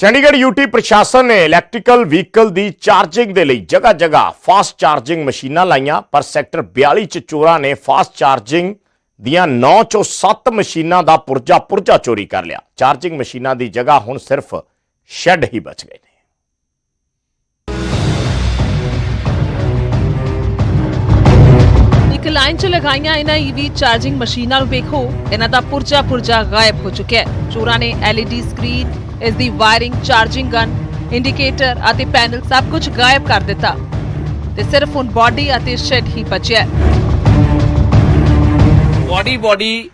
Chandigarh UT ਪ੍ਰਸ਼ਾਸਨ ਨੇ electrical vehicle ਦੀ charging ਦੇ ਲਈ ਜਗ੍ਹਾ ਜਗ੍ਹਾ ਫਾਸਟ ਚਾਰਜਿੰਗ ਮਸ਼ੀਨਾਂ ਲਾਈਆਂ ਪਰ ਸੈਕਟਰ 42 ਚ ਚੋਰਾਂ ਨੇ ਫਾਸਟ ਚਾਰਜਿੰਗ ਦੀਆਂ 9 ਚੋਂ 7 ਮਸ਼ੀਨਾਂ ਦਾ ਪੁਰਜਾ ਪੁਰਜਾ ਚੋਰੀ ਕਰ ਲਿਆ ਚਾਰਜਿੰਗ ਮਸ਼ੀਨਾਂ ਦੀ ਜਗ੍ਹਾ ਹੁਣ ਸਿਰਫ ਸ਼ੈੱਡ ਹੀ ਬਚ ਗਏ ਨੇ ਇੱਕ ਲਾਈਨ 'ਚ ਲਗਾਈਆਂ ਇਹਨਾਂ ਈਵੀ ਚਾਰਜਿੰਗ ਮਸ਼ੀਨਾਂ ਨੂੰ ਵੇਖੋ ਇਹਨਾਂ ਦਾ ਪੁਰਜਾ ਪੁਰਜਾ ਗਾਇਬ ਹੋ ਚੁੱਕਿਆ ਹੈ ਚੋਰਾਂ ਨੇ LED ਸਕਰੀਨ ਇਸ ਦੀ ਵਾਇਰਿੰਗ ਚਾਰਜਿੰਗ ਗਨ ਇੰਡੀਕੇਟਰ ਅਤੇ ਪੈਨਲ ਸਭ ਕੁਝ ਗਾਇਬ ਕਰ ਦਿੱਤਾ ਤੇ ਸਿਰਫ ਹੁਣ ਬਾਡੀ ਅਤੇ ਸ਼ੈਡ ਹੀ ਬਚਿਆ ਬਾਡੀ ਬਾਡੀ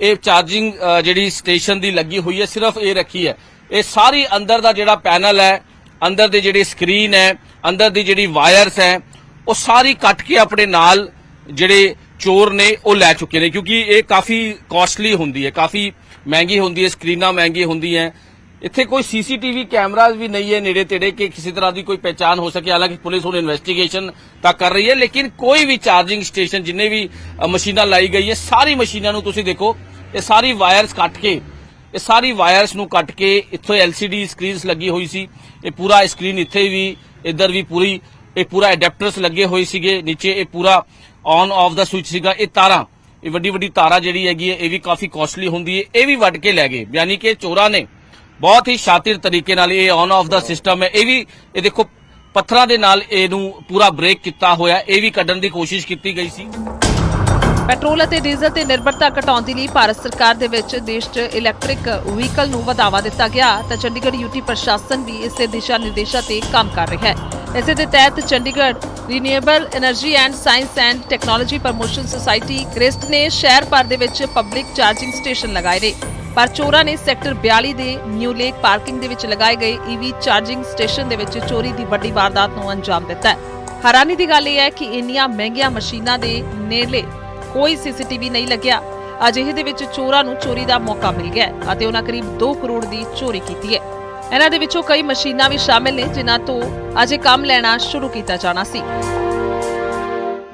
ਇਹ ਚਾਰਜਿੰਗ ਜਿਹੜੀ ਸਟੇਸ਼ਨ ਦੀ ਲੱਗੀ ਹੋਈ ਹੈ, ਸਿਰਫ ਇਹ ਰੱਖੀ ਹੈ। ਇਹ ਸਾਰੀ ਅੰਦਰ ਦਾ ਜਿਹੜਾ ਪੈਨਲ ਹੈ, ਅੰਦਰ ਦੀ ਜਿਹੜੀ ਸਕਰੀਨ ਹੈ, ਅੰਦਰ ਦੀ ਜਿਹੜੀ ਵਾਇਰਸ ਹੈ, ਉਹ ਸਾਰੀ ਕੱਟ ਕੇ ਆਪਣੇ ਨਾਲ ਜਿਹੜੇ ਚੋਰ ਨੇ, ਉਹ ਲੈ ਚੁੱਕੇ ਨੇ। ਕਿਉਂਕਿ ਇਹ ਕਾਫੀ ਕਾਸਟਲੀ ਹੁੰਦੀ ਹੈ, ਕਾਫੀ ਮਹਿੰਗੀ ਹੁੰਦੀ ਹੈ ਸਕਰੀਨਾਂ ਮਹਿੰਗੀ ਹੁੰਦੀਆਂ ਇੱਥੇ ਕੋਈ ਸੀਸੀਟੀਵੀ ਕੈਮਰਾਜ਼ ਵੀ ਨਹੀਂ ਹੈ ਨੇੜੇ ਤੇੜੇ ਕਿ ਕਿਸੇ ਤਰ੍ਹਾਂ ਦੀ ਕੋਈ ਪਹਿਚਾਨ ਹੋ ਸਕੇ। ਹਾਲਾਂਕਿ ਪੁਲਿਸ ਹੁਣ ਇਨਵੈਸਟੀਗੇਸ਼ਨ ਤਾਂ ਕਰ ਰਹੀ ਹੈ, ਲੇਕਿਨ ਕੋਈ ਵੀ ਚਾਰਜਿੰਗ ਸਟੇਸ਼ਨ ਜਿੰਨੇ ਵੀ ਮਸ਼ੀਨਾਂ ਲਾਈ ਗਈ ਹੈ, ਸਾਰੀ ਮਸ਼ੀਨਾਂ ਨੂੰ ਤੁਸੀਂ ਦੇਖੋ, ਇਹ ਸਾਰੀ ਵਾਇਰਸ ਕੱਟ ਕੇ, ਇਹ ਸਾਰੀ ਵਾਇਰਸ ਨੂੰ ਕੱਟ ਕੇ ਇੱਥੇ LCD ਸਕਰੀਨਸ ਲੱਗੀ ਹੋਈ ਸੀ। ਇਹ ਪੂਰਾ ਸਕਰੀਨ ਇੱਥੇ ਵੀ, ਇੱਧਰ ਵੀ ਪੂਰੀ, ਇਹ ਪੂਰਾ ਅਡੈਪਟਰਸ ਲੱਗੇ ਹੋਏ ਸੀਗੇ। ਨੀਚੇ ਇਹ ਪੂਰਾ ਔਨ ਆਫ ਦਾ ਸਵਿਚ ਸੀਗਾ। ਇਹ ਤਾਰਾਂ, ਇਹ ਵੱਡੀ ਵੱਡੀ ਤਾਰਾਂ ਜਿਹੜੀ ਹੈਗੀ ਹੈ, ਇਹ ਵੀ ਕਾਫੀ ਕੋਸਟਲੀ ਹੁੰਦੀ ਹੈ, ਇਹ ਵੀ ਵੱਢ ਕੇ ਲੈ ਗਏ। ਯਾਨੀ ਕਿ ਚੋਰਾਂ ਨੇ ਬਹੁਤ ਹੀ ਸ਼ਾਤਿਰ ਤਰੀਕੇ ਨਾਲ ਇਹ ਔਨ ਆਫ ਦਾ ਸਿਸਟਮ ਹੈ। ਇਹ ਵੀ, ਇਹ ਦੇਖੋ, ਪੱਥਰਾਂ ਦੇ ਨਾਲ ਇਹਨੂੰ ਪੂਰਾ ਬ੍ਰੇਕ ਕੀਤਾ ਹੋਇਆ। ਇਹ ਵੀ ਕੱਢਣ ਦੀ ਕੋਸ਼ਿਸ਼ ਕੀਤੀ ਗਈ ਸੀ। ਪੈਟਰੋਲ ਅਤੇ ਡੀਜ਼ਲ ਤੇ ਨਿਰਭਰਤਾ ਘਟਾਉਣ ਦੇ ਲਈ ਭਾਰਤ ਸਰਕਾਰ ਦੇ ਵਿੱਚ ਦੇਸ਼ 'ਚ ਇਲੈਕਟ੍ਰਿਕ ਵਹੀਕਲ ਨੂੰ ਵਧਾਵਾ ਦਿੱਤਾ ਗਿਆ। ਤਾਂ ਚੰਡੀਗੜ੍ਹ ਯੂਟੀ ਪ੍ਰਸ਼ਾਸਨ ਵੀ ਇਸ ਦਿਸ਼ਾ ਨਿਰਦੇਸ਼ਾਂ ਤੇ ਕੰਮ ਕਰ ਰਿਹਾ ਹੈ। ਇਸੇ ਦੇ ਤਹਿਤ Chandigarh renewable energy and science and technology promotion society CREST ਨੇ ਸ਼ਹਿਰ ਭਰ ਦੇ ਵਿੱਚ ਪਬਲਿਕ ਚਾਰਜਿੰਗ ਸਟੇਸ਼ਨ ਲਗਾਏ ਨੇ। ਪਰ ਚੋਰਾਂ ਨੇ ਸੈਕਟਰ 42 ਦੇ ਨਿਊ ਲੇਕ ਪਾਰਕਿੰਗ ਦੇ ਵਿੱਚ ਲਗਾਏ ਗਏ ਈਵੀ ਚਾਰਜਿੰਗ ਸਟੇਸ਼ਨ ਦੇ ਵਿੱਚ ਚੋਰੀ ਦੀ ਵੱਡੀ ਵਾਰਦਾਤ ਨੂੰ ਅੰਜਾਮ ਦਿੱਤਾ ਹੈਰਾਨੀ ਦੀ ਗੱਲ ਇਹ ਹੈ ਕਿ ਇੰਨੀਆਂ ਮਹਿੰਗੀਆਂ ਮਸ਼ੀਨਾਂ ਦੇ ਨੇੜੇ ਕੋਈ ਸੀਸੀਟੀਵੀ ਨਹੀਂ ਲੱਗਿਆ। ਅਜਿਹੇ ਦੇ ਵਿੱਚ ਚੋਰਾਂ ਨੂੰ ਚੋਰੀ ਦਾ ਮੌਕਾ ਮਿਲ ਗਿਆ ਅਤੇ ਉਹਨਾਂ ਕਰੀਬ 2 ਕਰੋੜ ਦੀ ਚੋਰੀ ਕੀਤੀ ਹੈ। ਇਹਨਾਂ ਦੇ ਵਿੱਚੋਂ ਕਈ ਮਸ਼ੀਨਾਂ ਵੀ ਸ਼ਾਮਿਲ ਨੇ, ਜਿਨ੍ਹਾਂ ਤੋਂ ਅਜੇ ਕੰਮ ਲੈਣਾ ਸ਼ੁਰੂ ਕੀਤਾ ਜਾਣਾ ਸੀ।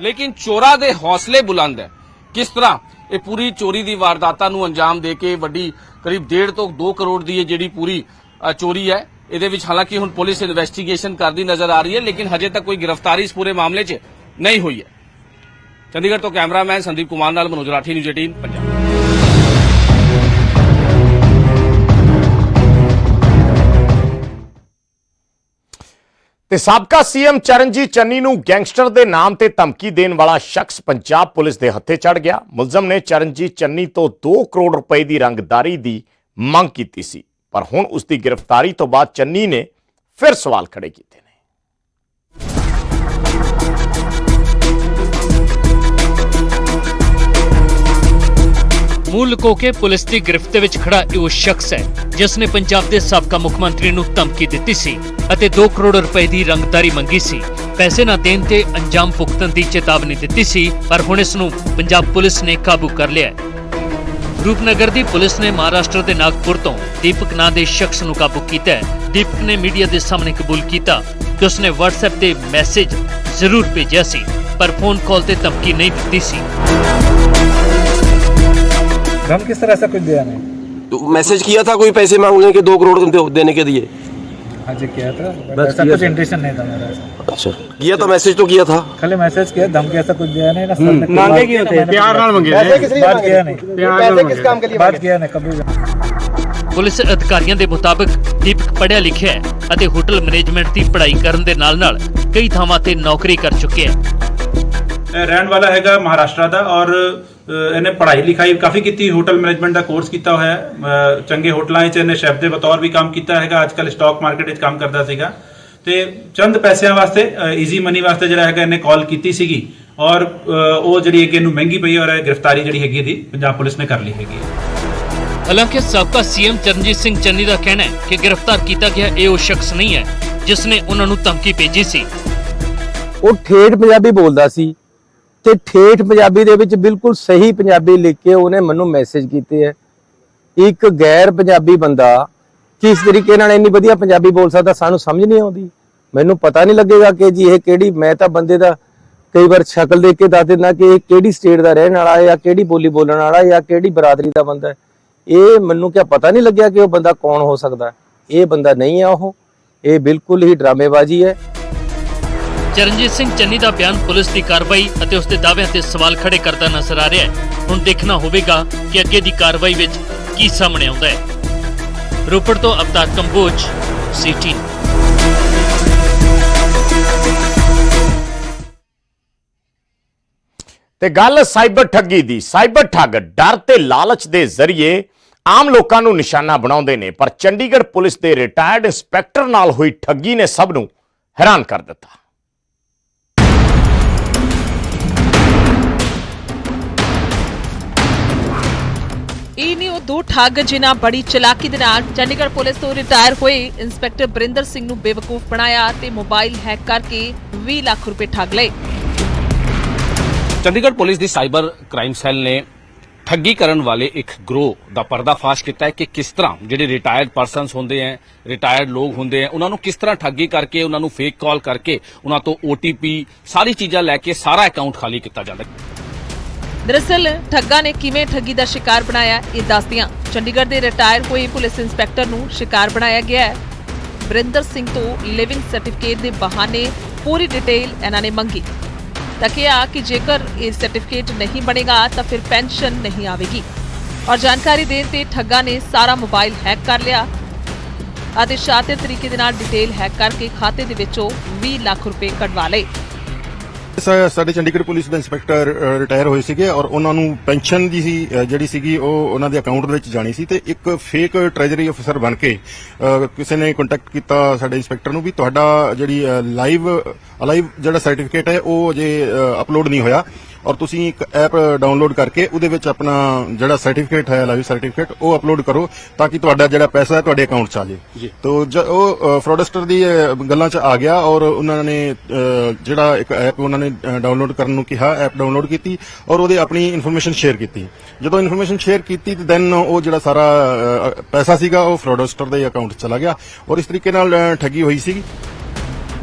ਲੇਕਿਨ ਚੋਰਾਂ ਦੇ ਹੌਸਲੇ ਬੁਲੰਦ ਹੈ। ਕਿਸ ਤਰ੍ਹਾਂ ਇਹ ਪੂਰੀ ਚੋਰੀ ਦੀ ਵਾਰਦਾਤਾਂ ਨੂੰ ਅੰਜਾਮ ਦੇ ਕੇ ਵੱਡੀ ਕਰੀਬ 1.5 ਤੋਂ 2 ਕਰੋੜ ਦੀ ਇਹ ਜਿਹੜੀ ਪੂਰੀ ਚੋਰੀ ਹੈ, ਇਹਦੇ ਵਿੱਚ ਹਾਲਾਂਕਿ ਹੁਣ ਪੁਲਿਸ ਇਨਵੈਸਟੀਗੇਸ਼ਨ ਕਰਦੀ ਨਜ਼ਰ ਆ ਰਹੀ ਹੈ, ਲੇਕਿਨ ਹਜੇ ਤੱਕ ਕੋਈ ਗ੍ਰਿਫਤਾਰੀ ਇਸ ਪੂਰੇ ਮਾਮਲੇ 'ਚ ਨਹੀਂ ਹੋਈ ਹੈ। ਚੰਡੀਗੜ੍ਹ ਤੋਂ ਕੈਮਰਾਮੈਨ ਸੰਦੀਪ ਕੁਮਾਰ ਨਾਲ ਮਨੋਜ ਰਾਠੀ, ਨਿਊਜ਼ 18 ਪੰਜਾਬ। ਤੇ ਸਾਬਕਾ ਸੀਐਮ ਚਰਨਜੀਤ ਚੰਨੀ ਨੂੰ ਗੈਂਗਸਟਰ ਦੇ ਨਾਮ ਤੇ ਧਮਕੀ ਦੇਣ ਵਾਲਾ ਸ਼ਖਸ ਪੰਜਾਬ ਪੁਲਿਸ ਦੇ ਹੱਥੇ ਚੜ ਗਿਆ। ਮੁਲਜ਼ਮ ਨੇ ਚਰਨਜੀਤ ਚੰਨੀ ਤੋਂ 2 ਕਰੋੜ ਰੁਪਏ ਦੀ ਰੰਗਦਾਰੀ ਦੀ ਮੰਗ ਕੀਤੀ ਸੀ। ਪਰ ਹੁਣ ਉਸ ਦੀ ਗ੍ਰਿਫਤਾਰੀ ਤੋਂ ਬਾਅਦ ਚੰਨੀ ਨੇ ਫਿਰ ਸਵਾਲ ਖੜੇ ਕੀਤੇ ਨੇ। ਮੂਲ ਲੁਕੋ ਕੇ ਪੁਲਿਸ ਦੀ ਗ੍ਰਿਫਤ ਵਿੱਚ ਖੜਾ ਇਹ ਉਹ ਸ਼ਖਸ ਹੈ, ਜਿਸ ਨੇ ਪੰਜਾਬ ਦੇ ਸਾਬਕਾ ਮੁੱਖ ਮੰਤਰੀ ਨੂੰ ਧਮਕੀ ਦਿੱਤੀ ਸੀ ਅਤੇ 2 ਕਰੋੜ ਰੁਪਏ ਦੀ ਰੰਗਦਾਰੀ ਮੰਗੀ ਸੀ। ਪੈਸੇ ਨਾ ਦੇਣ ਤੇ ਅੰਜਾਮ ਭੁਗਤਣ ਦੀ ਚੇਤਾਵਨੀ ਦਿੱਤੀ ਸੀ, ਪਰ ਹੁਣ ਇਸ ਨੂੰ ਪੰਜਾਬ ਪੁਲਿਸ ਨੇ ਕਾਬੂ ਕਰ ਲਿਆ ਹੈ। ਰੂਪਨਗਰ ਦੀ ਪੁਲਿਸ ਨੇ ਮਹਾਰਾਸ਼ਟਰ ਦੇ ਨਾਗਪੁਰ ਤੋਂ ਦੀਪਕ ਨਾਂ ਦੇ ਸ਼ਖਸ ਨੂੰ ਕਾਬੂ ਕੀਤਾ ਹੈ। ਦੀਪਕ ਨੇ ਮੀਡੀਆ ਦੇ ਸਾਹਮਣੇ ਕਬੂਲ ਕੀਤਾ ਕਿ ਉਸਨੇ WhatsApp ਤੇ ਮੈਸੇਜ ਜ਼ਰੂਰ ਭੇਜਿਆ ਸੀ, ਪਰ ਫੋਨ ਕਾਲ ਤੇ ਧਮਕੀ ਨਹੀਂ ਦਿੱਤੀ ਸੀ। हम किस तरह ऐसा कुछ दिया नहीं तो मैसेज किया था कोई पैसे मांगने के दो करोड़ दे- देने के दिए हाँ जी किया था बट बस ऐसा किया कुछ था। इंटेंशन नहीं था मेरा ऐसा अच्छा किया था मैसेज तो किया था खाली मैसेज किया धमकी ऐसा कुछ दिया नहीं ना सर ने मांगे बात क्यों किया, थे? मैंने प्यार नाल मंगे बात थे? बात किया नहीं पैसे किस काम के लिए बात किया नहीं कभी भी ਪੁਲਿਸ ਅਧਿਕਾਰੀਆਂ ਦੇ ਮੁਤਾਬਕ ਦੀਪਕ ਪੜ੍ਹਿਆ ਲਿਖਿਆ ਹੈ ਅਤੇ ਹੋਟਲ ਮੈਨੇਜਮੈਂਟ ਦੀ ਪੜ੍ਹਾਈ ਕਰਨ ਦੇ ਨਾਲ-ਨਾਲ ਕਈ ਥਾਵਾਂ ਤੇ ਨੌਕਰੀ ਕਰ ਚੁੱਕਿਆ ਹੈ ਇਹ ਰਹਿਣ ਵਾਲਾ ਹੈਗਾ ਮਹਾਰਾਸ਼ਟਰ ਦਾ ਔਰ ਅ, ਇਹਨੇ ਪੜ੍ਹਾਈ ਲਿਖਾਈ ਕਾਫੀ ਕੀਤੀ ਹੋਟਲ ਮੈਨੇਜਮੈਂਟ ਦਾ ਕੋਰਸ ਕੀਤਾ ਹੋਇਆ ਹੈ। ਚੰਗੇ ਹੋਟਲਾਂ 'ਚ ਇਹਨੇ ਸ਼ੈਫ ਦੇ ਬਤੌਰ ਵੀ ਕੰਮ ਕੀਤਾ ਹੈਗਾ ਅੱਜ ਕੱਲ ਸਟਾਕ ਮਾਰਕੀਟ 'ਚ ਕੰਮ ਕਰਦਾ ਸੀਗਾ। ਤੇ ਚੰਦ ਪੈਸਿਆਂ ਵਾਸਤੇ ਈਜ਼ੀ ਮਨੀ ਵਾਸਤੇ ਜਿਹੜਾ ਹੈਗਾ ਇਹਨੇ ਕਾਲ ਕੀਤੀ ਸੀਗੀ ਔਰ ਉਹ ਜਿਹੜੀ ਹੈਗੀ ਇਹਨੂੰ ਮਹਿੰਗੀ ਪਈ ਔਰ ਇਹ ਗ੍ਰਿਫਤਾਰੀ ਜਿਹੜੀ ਹੈਗੀ ਇਹਦੀ ਪੰਜਾਬ ਪੁਲਿਸ ਨੇ ਕਰ ਲਈ ਹੈਗੀ ਹਾਲਾਂਕਿ ਸਾਬਕਾ ਸੀਐਮ ਚਰਨਜੀਤ ਸਿੰਘ ਚੰਨੀ ਦਾ ਕਹਿਣਾ ਹੈ ਕਿ ਗ੍ਰਿਫਤਾਰ ਕੀਤਾ ਗਿਆ ਇਹ ਉਹ ਸ਼ਖਸ ਨਹੀਂ ਹੈ ਜਿਸ ਨੇ ਉਹਨਾਂ ਨੂੰ ਧਮਕੀ ਭੇਜੀ ਸੀ। ਉਹ ਠੇਠ ਪੰਜਾਬੀ ਬੋਲਦਾ ਸੀ। ਤੇ ਠੇਠ ਪੰਜਾਬੀ ਦੇ ਵਿੱਚ ਬਿਲਕੁਲ ਸਹੀ ਪੰਜਾਬੀ ਲਿਖ ਕੇ ਉਹਨੇ ਮੈਨੂੰ ਮੈਸੇਜ ਕੀਤੇ ਹੈ। ਇੱਕ ਗੈਰ ਪੰਜਾਬੀ ਬੰਦਾ ਕਿਸ ਤਰੀਕੇ ਨਾਲ ਇੰਨੀ ਵਧੀਆ ਪੰਜਾਬੀ ਬੋਲ ਸਕਦਾ ਸਾਨੂੰ ਸਮਝ ਨਹੀਂ ਆਉਂਦੀ। ਮੈਨੂੰ ਪਤਾ ਨਹੀਂ ਲੱਗੇਗਾ ਕਿ ਜੀ ਇਹ ਕਿਹੜੀ, ਮੈਂ ਤਾਂ ਬੰਦੇ ਦਾ ਕਈ ਵਾਰ ਸ਼ਕਲ ਦੇਖ ਕੇ ਦੱਸ ਦਿੰਦਾ ਕਿ ਇਹ ਕਿਹੜੀ ਸਟੇਟ ਦਾ ਰਹਿਣ ਵਾਲਾ ਹੈ ਜਾਂ ਕਿਹੜੀ ਬੋਲੀ ਬੋਲਣ ਵਾਲਾ ਜਾਂ ਕਿਹੜੀ ਬਰਾਦਰੀ ਦਾ ਬੰਦਾ ਹੈ। ਇਹ ਮੈਨੂੰ ਕਿਆ ਪਤਾ ਨਹੀਂ ਲੱਗਿਆ ਕਿ ਉਹ ਬੰਦਾ ਕੌਣ ਹੋ ਸਕਦਾ। ਇਹ ਬੰਦਾ ਨਹੀਂ ਹੈ ਉਹ। ਇਹ ਬਿਲਕੁਲ ਹੀ ਡਰਾਮੇਬਾਜ਼ੀ ਹੈ। ਚਰਨਜੀਤ ਸਿੰਘ ਚੰਨੀ ਦਾ ਬਿਆਨ ਪੁਲਿਸ ਦੀ ਕਾਰਵਾਈ ਅਤੇ ਉਸ ਦੇ ਦਾਅਵਿਆਂ ਤੇ ਸਵਾਲ ਖੜੇ ਕਰਦਾ ਨਜ਼ਰ ਆ ਰਿਹਾ ਹੈ। ਹੁਣ ਦੇਖਣਾ ਹੋਵੇਗਾ ਕਿ ਅੱਗੇ ਦੀ ਕਾਰਵਾਈ ਵਿੱਚ ਕੀ ਸਾਹਮਣੇ ਆਉਂਦਾ ਹੈ। ਰੋਪੜ ਤੋਂ ਅਵਤਾਰ ਕੰਬੋਜ ਸਿਟੀ ਤੇ ਗੱਲ ਸਾਈਬਰ ਠੱਗੀ ਦੀ। ਸਾਈਬਰ ਠੱਗ ਡਰ ਤੇ ਲਾਲਚ ਦੇ ਜ਼ਰੀਏ ਆਮ ਲੋਕਾਂ ਨੂੰ ਨਿਸ਼ਾਨਾ ਬਣਾਉਂਦੇ ਨੇ, ਪਰ ਚੰਡੀਗੜ੍ਹ ਪੁਲਿਸ ਦੇ ਰਿਟਾਇਰਡ ਇੰਸਪੈਕਟਰ ਨਾਲ ਹੋਈ ਠੱਗੀ ਨੇ ਸਭ ਨੂੰ ਹੈਰਾਨ ਕਰ ਦਿੱਤਾ। ਇਹ ਨਹੀਂ ਉਹ ਦੋ ਠੱਗ ਜਿਨ੍ਹਾਂ ਬੜੀ ਚਲਾਕੀ ਦੇ ਨਾਲ ਚੰਡੀਗੜ੍ਹ ਪੁਲਿਸ ਤੋਂ ਰਿਟਾਇਰ ਹੋਏ ਇੰਸਪੈਕਟਰ ਬਰਿੰਦਰ ਸਿੰਘ ਨੂੰ ਬੇਵਕੂਫ ਬਣਾਇਆ ਤੇ ਮੋਬਾਈਲ ਹੈਕ ਕਰਕੇ 20 ਲੱਖ ਰੁਪਏ ਠੱਗ ਲਏ। ਚੰਡੀਗੜ੍ਹ ਪੁਲਿਸ ਦੀ ਸਾਈਬਰ ਕ੍ਰਾਈਮ ਸੈੱਲ ਨੇ ਠੱਗੀ ਕਰਨ ਵਾਲੇ ਇੱਕ ਗਰੋਹ ਦਾ ਪਰਦਾਫਾਸ਼ ਕੀਤਾ ਹੈ ਕਿ ਕਿਸ ਤਰ੍ਹਾਂ ਜਿਹੜੇ ਰਿਟਾਇਰਡ ਪਰਸਨਸ ਹੁੰਦੇ ਹੈ ਰਿਟਾਇਰਡ ਲੋਕ ਹੁੰਦੇ ਹੈ ਉਹਨਾਂ ਨੂੰ ਕਿਸ ਤਰ੍ਹਾਂ ਠੱਗੀ ਕਰਕੇ, ਉਹਨਾਂ ਨੂੰ ਫੇਕ ਕਾਲ ਕਰਕੇ, ਉਹਨਾਂ ਤੋਂ OTP ਸਾਰੀ ਚੀਜ਼ਾਂ ਲੈ ਕੇ ਸਾਰਾ ਅਕਾਊਂਟ ਖਾਲੀ ਕੀਤਾ ਜਾਂਦਾ ਹੈ। ਦਰਅਸਲ, ਠੱਗਾ ਨੇ ਕਿਵੇਂ ਠੱਗੀ ਦਾ ਸ਼ਿਕਾਰ ਬਣਾਇਆ, ਇਹ ਦੱਸਦਿਆਂ ਚੰਡੀਗੜ੍ਹ ਦੇ ਰਿਟਾਇਰ ਹੋਏ ਪੁਲਿਸ ਇੰਸਪੈਕਟਰ ਨੂੰ ਸ਼ਿਕਾਰ ਬਣਾਇਆ ਗਿਆ ਹੈ। ਬਰਿੰਦਰ ਸਿੰਘ ਤੋਂ ਲਿਵਿੰਗ ਸਰਟੀਫਿਕੇਟ ਦੇ ਬਹਾਨੇ ਪੂਰੀ ਡਿਟੇਲ ਇਹਨਾਂ ਨੇ ਮੰਗੀ। ਤਾਂ ਕਿਹਾ ਕਿ ਜੇਕਰ ਇਹ ਸਰਟੀਫਿਕੇਟ ਨਹੀਂ ਬਣੇਗਾ, ਤਾਂ ਫਿਰ ਪੈਨਸ਼ਨ ਨਹੀਂ ਆਵੇਗੀ। ਔਰ ਜਾਣਕਾਰੀ ਦੇਣ ਤੇ ਠੱਗਾ ਨੇ ਸਾਰਾ ਮੋਬਾਈਲ ਹੈਕ ਕਰ ਲਿਆ ਅਤੇ ਸ਼ਾਤਿਰ ਤਰੀਕੇ ਦੇ ਨਾਲ ਡਿਟੇਲ ਹੈਕ ਕਰਕੇ ਖਾਤੇ ਦੇ ਵਿੱਚੋਂ 20 ਲੱਖ ਰੁਪਏ ਕਢਵਾ ਲਏ। ਸਾਡੇ ਚੰਡੀਗੜ੍ਹ ਪੁਲਿਸ ਦੇ ਇੰਸਪੈਕਟਰ ਰਿਟਾਇਰ ਹੋਏ ਸੀਗੇ ਔਰ ਉਹਨਾਂ ਨੂੰ ਪੈਨਸ਼ਨ ਦੀ ਸੀ ਜਿਹੜੀ ਸੀਗੀ ਉਹ ਉਹਨਾਂ ਦੇ ਅਕਾਊਂਟ ਦੇ ਵਿੱਚ ਜਾਣੀ ਸੀ ਤੇ ਇੱਕ ਫੇਕ ਟ੍ਰੈਜਰੀ ਅਫਸਰ ਬਣ ਕੇ ਕਿਸੇ ਨੇ ਕੰਟੈਕਟ ਕੀਤਾ ਸਾਡੇ ਇੰਸਪੈਕਟਰ ਨੂੰ ਵੀ ਤੁਹਾਡਾ ਜਿਹੜੀ ਲਾਈਵ ਅਲਾਈਵ ਜਿਹੜਾ ਸਰਟੀਫਿਕੇਟ ਹੈ ਉਹ ਅਜੇ ਅਪਲੋਡ ਨਹੀਂ ਹੋਇਆ। ਔਰ ਤੁਸੀਂ ਇੱਕ ਐਪ ਡਾਊਨਲੋਡ ਕਰਕੇ ਉਹਦੇ ਵਿੱਚ ਆਪਣਾ ਜਿਹੜਾ ਸਰਟੀਫਿਕੇਟ ਹੈ ਲਾਈਵ ਸਰਟੀਫਿਕੇਟ ਉਹ ਅਪਲੋਡ ਕਰੋ ਤਾਂ ਕਿ ਤੁਹਾਡਾ ਜਿਹੜਾ ਪੈਸਾ ਹੈ ਤੁਹਾਡੇ ਅਕਾਊਂਟ 'ਚ ਆ ਜਾਏ। ਤੋ ਉਹ ਫਰਾਡਸਟਰ ਦੀ ਗੱਲਾਂ 'ਚ ਆ ਗਿਆ ਔਰ ਉਹਨਾਂ ਨੇ ਜਿਹੜਾ ਇੱਕ ਐਪ ਉਹਨਾਂ ਨੇ ਡਾਊਨਲੋਡ ਕਰਨ ਨੂੰ ਕਿਹਾ ਐਪ ਡਾਊਨਲੋਡ ਕੀਤੀ ਔਰ ਉਹਦੇ ਆਪਣੀ ਇਨਫੋਰਮੇਸ਼ਨ ਸ਼ੇਅਰ ਕੀਤੀ। ਜਦੋਂ ਇਨਫੋਰਮੇਸ਼ਨ ਸ਼ੇਅਰ ਕੀਤੀ ਤੇ ਦੈਨ ਉਹ ਜਿਹੜਾ ਸਾਰਾ ਪੈਸਾ ਸੀਗਾ ਉਹ ਫਰਾਡਸਟਰ ਦੇ ਅਕਾਊਂਟ 'ਚ ਚਲਾ ਗਿਆ ਔਰ ਇਸ ਤਰੀਕੇ ਨਾਲ ਠੱਗੀ ਹੋਈ ਸੀਗੀ।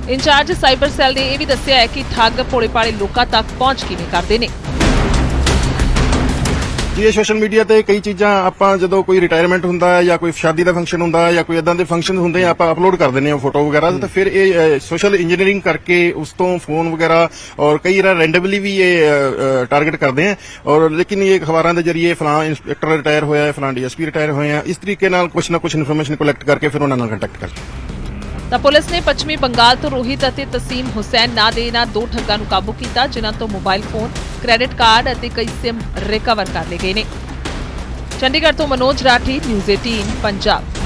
ਇੰਚਾਰਜ ਸਾਈਬਰ ਸੈੱਲ ਨੇ ਇਹ ਵੀ ਦੱਸਿਆ ਹੈ ਕਿ ਠੱਗ ਭੋਲੇ ਭਾਲੇ ਲੋਕਾਂ ਤੱਕ ਪਹੁੰਚ ਕਿਵੇਂ ਕਰਦੇ ਨੇ? ਜੀ ਸੋਸ਼ਲ ਮੀਡੀਆ ਤੇ ਕਈ ਚੀਜ਼ਾਂ ਆਪਾਂ ਜਦੋਂ ਕੋਈ ਰਿਟਾਇਰਮੈਂਟ ਹੁੰਦਾ ਹੈ ਜਾਂ ਕੋਈ ਸ਼ਾਦੀ ਦਾ ਫੰਕਸ਼ਨ ਹੁੰਦਾ ਹੈ ਜਾਂ ਕੋਈ ਇਦਾਂ ਦੇ ਫੰਕਸ਼ਨ ਹੁੰਦੇ ਆ, ਆਪਾਂ ਅਪਲੋਡ ਕਰ ਦਿੰਦੇ ਆ ਫੋਟੋ ਵਗੈਰਾ, ਤੇ ਫਿਰ ਇਹ ਸੋਸ਼ਲ ਇੰਜੀਨੀਅਰਿੰਗ ਕਰਕੇ ਉਸ ਤੋਂ ਫੋਨ ਵਗੈਰਾ ਔਰ ਕਈ ਵਾਰ ਰੈਂਡਮਲੀ ਵੀ ਇਹ ਟਾਰਗੇਟ ਕਰਦੇ ਆ। ਔਰ ਲੇਕਿਨ ਇਹ ਅਖਬਾਰਾਂ ਦੇ ਜ਼ਰੀਏ ਫਲਾਂ ਇੰਸਪੈਕਟਰ ਰਿਟਾਇਰ ਹੋਇਆ ਹੈ, ਫਲਾਂ ਡੀਐਸਪੀ ਰਿਟਾਇਰ ਹੋਏ ਇਸ ਤਰੀਕੇ ਨਾਲ ਕੁਝ ਨਾ ਕੁਝ ਇਨਫੋਰਮੇਸ਼ਨ ਕਲੈਕਟ ਕਰਕੇ ਫਿਰ ਉਹਨਾਂ ਨਾਲ ਕੰਟੈਕਟ ਕਰਦੇ ਤਾਂ ਪੁਲਿਸ ਨੇ ਪੱਛਮੀ ਬੰਗਾਲ ਤੋਂ ਰੋਹਿਤ ਅਤੇ ਤਸੀਮ ਹੁਸੈਨ ਨਾਂ ਦੇ ਇਹਨਾਂ ਦੋ ਠੱਗਾਂ ਨੂੰ ਕਾਬੂ ਕੀਤਾ, ਜਿਨ੍ਹਾਂ ਤੋਂ ਮੋਬਾਈਲ ਫੋਨ, ਕ੍ਰੈਡਿਟ ਕਾਰਡ ਅਤੇ ਕਈ ਸਿਮ ਰਿਕਵਰ ਕਰ ਲਏ ਗਏ ਨੇ। ਚੰਡੀਗੜ੍ਹ ਤੋਂ ਮਨੋਜ ਰਾਠੀ, ਨਿਊਜ਼ 18 ਪੰਜਾਬ।